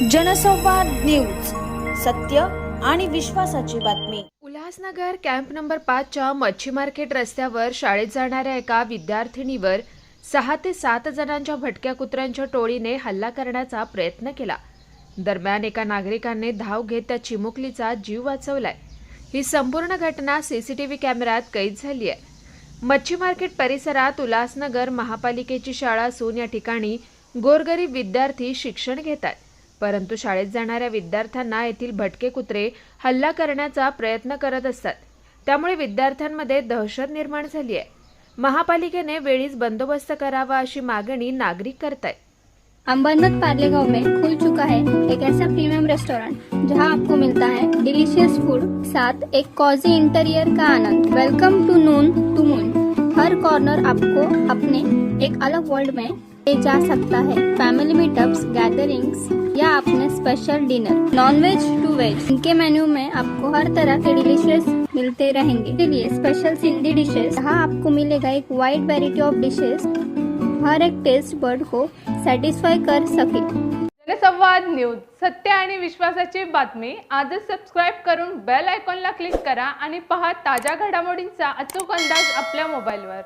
जनसंवाद न्यूज सत्य आणि विश्वासाची बातमी. उल्हासनगर कॅम्प नंबर पाचच्या मच्छी मार्केट रस्त्यावर शाळेत जाणाऱ्या एका विद्यार्थिनीवर सहा ते सात जणांच्या भटक्या कुत्र्यांच्या टोळीने हल्ला करण्याचा प्रयत्न केला. दरम्यान एका नागरिकाने धाव घेत त्या चिमुकलीचा जीव वाचवलाय. ही संपूर्ण घटना सीसीटीव्ही कॅमेऱ्यात कैद झाली आहे. मच्छी मार्केट परिसरात उल्हासनगर महापालिकेची शाळा असून या ठिकाणी गोरगरीब विद्यार्थी शिक्षण घेतात परंतु शाळेत जाणाऱ्या विद्यार्थ्यांना येथील भटके कुत्रे हल्ला करण्याचा प्रयत्न करत असतात. त्यामुळे विद्यार्थ्यांमध्ये दहशत निर्माण झाली आहे. महापालिकेने वेळीच बंदोबस्त करावा अशी मागणी नागरिक करतायत. अम्बरनाथ पार्लेगांव में खुल चुका है एक ऐसा प्रीमियम रेस्टोरेंट जहां आपको मिलता है डिलीशियस फूड साथ एक कॉजी इंटीरियर का आनंद। Welcome to noon to moon her corner आपको अपने एक अलग वर्ल्ड में ले जा सकता है। फैमिली मीटअप्स गैदरिंग्स या अपने special dinner non veg to veg इनके मेन्यू में आपको हर तरह के डिलीशियस मिलते रहेंगे। इसलिए स्पेशल सिंधी डिशेस यहाँ आपको मिलेगा एक वाइड वेराइटी ऑफ डिशेस हर एक टेस्ट बर्ड को सॅटिस्फाय कर सके। जनसंवाद न्यूज सत्य आणि विश्वासाची बातमी आजच सबस्क्राईब करून बेल आयकॉनला क्लिक करा आणि पहा ताज्या घडामोडींचा अचूक अंदाज आपल्या मोबाईलवर